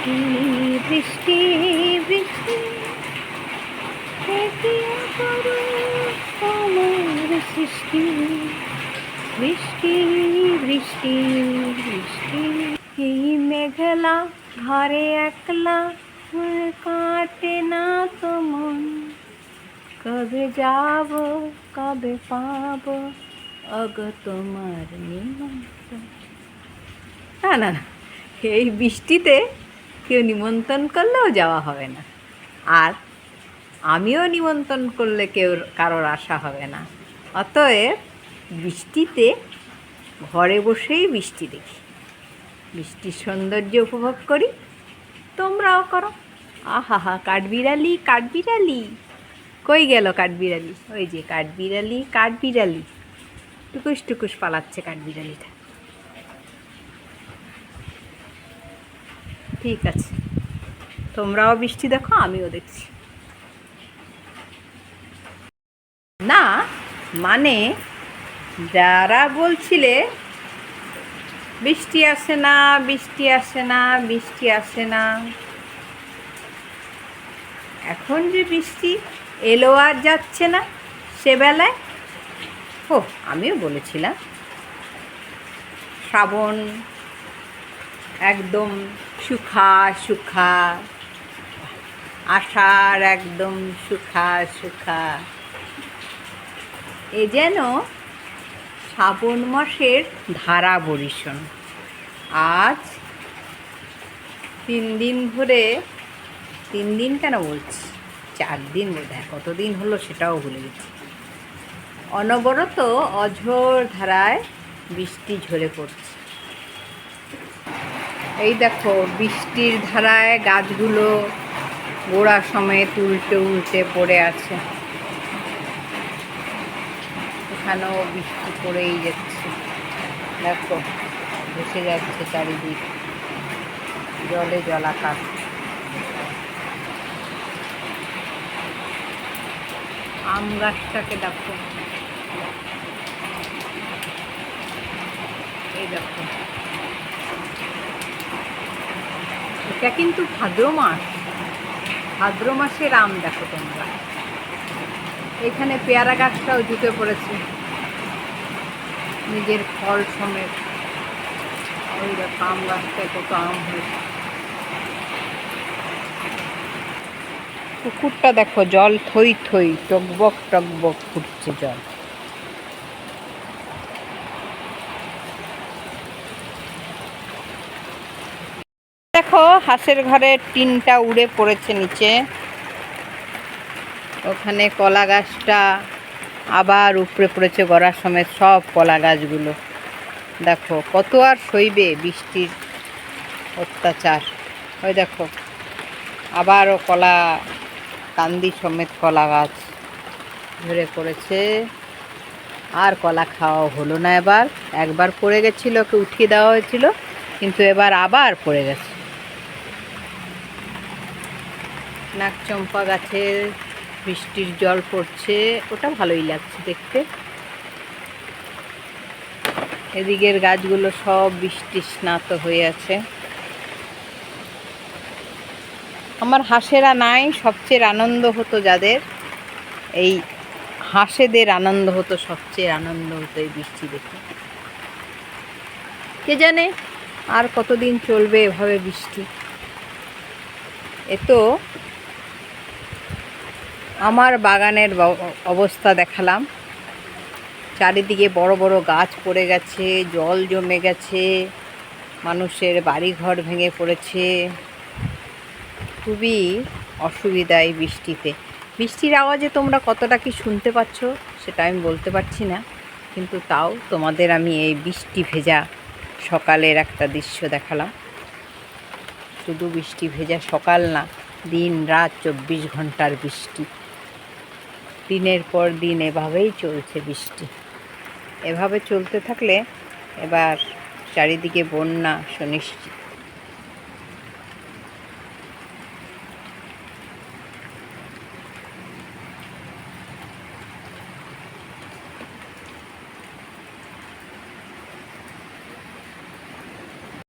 বৃষ্টি বৃষ্টি বৃষ্টি। তোমার সৃষ্টি। বৃষ্টি বৃষ্টি বৃষ্টি। এই মেঘলা ঘরে একলা কাটে না তো কবে যাব, কবে পাব, অগ তোমার না না না, এই বৃষ্টিতে কেউ নিমন্ত্রণ করলেও যাওয়া হবে না। আর আমিও নিমন্ত্রণ করলে কেউ কারোর আশা হবে না। অতএব বৃষ্টিতে, ঘরে বসেই বৃষ্টি দেখি। বৃষ্টির সৌন্দর্য উপভোগ করি, তোমরাও করো। আহা হা, কাঠবিড়ালি কাঠবিড়ালি। কই গেল কাঠবিড়ালি? ওই যে কাঠবিড়ালি কাঠবিড়ালি। টুকুস টুকুস পালাচ্ছে কাঠবিড়ালিটা। ঠিক আছে। তোমরাও বৃষ্টি দেখো, আমিও দেখছি। না মানে যারা বলছিলে বৃষ্টি আসে না, বৃষ্টি আসে না, বৃষ্টি আসে না। এখন যে বৃষ্টি এলো আর যাচ্ছে না সে বেলায় ও আমিও বলেছিলাম। শ্রাবণ একদম সুখা সুখা। আষাঢ় একদম সুখা সুখা। এ যেন শ্রাবণ মাসের ধারা বরিশন। আজ তিন দিন ধরে, তিন দিন কেন বলছি? চার দিন বোধ হয় কতদিন হলো সেটাও ভুলে গেছি। অনবরত অঝোর ধারায় বৃষ্টি ঝরে পড়ছে। এই দেখো, বৃষ্টির ধারায় গাছগুলো গোড়া সময়ে উল্টে উল্টে পড়ে আছে। এখানেও বৃষ্টি পড়েই যাচ্ছে। দেখো, ভেসে যাচ্ছে চারিদিক। জলে জলাকার। আম গাছটাকে দেখো। এই দেখো। এটা কিন্তু ভাদ্র মাস। ভাদ্র মাসের আম দেখো তোমরা। এখানে পেয়ারা গাছটাও ঢুকে পড়েছে। নিজের ফল সমেত। ওই দেখো আম গাছটায় কত আম হয়েছে। পুকুরটা দেখো, জল থই থই, টকবক টকবক ফুটছে জল। দেখো, হাঁসের ঘরের টিনটা উড়ে পড়েছে নিচে। ওখানে কলা গাছটা আবার উপরে পড়েছে গড়ার সমেত, সব কলা গাছগুলো। দেখো, কত আর সইবে বৃষ্টির অত্যাচার। ওই দেখো, আবারও কলা কান্দি সমেত কলা গাছ ঝরে পড়েছে। আর কলা খাওয়া হলো না এবার। একবার পড়ে গেছিল, ওকে উঠিয়ে দেওয়া হয়েছিল, কিন্তু এবার আবার পড়ে গেছে। নাকচম্পা গাছের বৃষ্টির জল পড়ছে, ওটা ভালোই লাগছে দেখতে। এদিকের গাছগুলো সব বৃষ্টি স্নাত হয়ে আছে। আমার হাঁসেরা নাই, সবচেয়ে আনন্দ হতো যাদের। এই হাঁসেদের আনন্দ হতো, সবচেয়ে আনন্দ হতো এই বৃষ্টি দেখে। কে জানে আর কতদিন চলবে এভাবে বৃষ্টি। এ তো আমার বাগানের অবস্থা দেখালাম। চারিদিকে বড় বড় গাছ পড়ে গেছে, জল জমে গেছে, মানুষের বাড়িঘর ভেঙে পড়েছে। খুবই অসুবিধা এই বৃষ্টিতে। বৃষ্টির আওয়াজে তোমরা কতটা কি শুনতে পাচ্ছ সেটা আমি বলতে পারছি না, কিন্তু তাও তোমাদের আমি এই বৃষ্টি ভেজা সকালের একটা দৃশ্য দেখালাম। শুধু বৃষ্টি ভেজা সকাল না, দিন রাত চব্বিশ ঘণ্টার বৃষ্টি। দিনের পর দিন এভাবেই চলছে বৃষ্টি। এভাবে চলতে থাকলে এবার চারিদিকে বন্যা সুনিশ্চিত।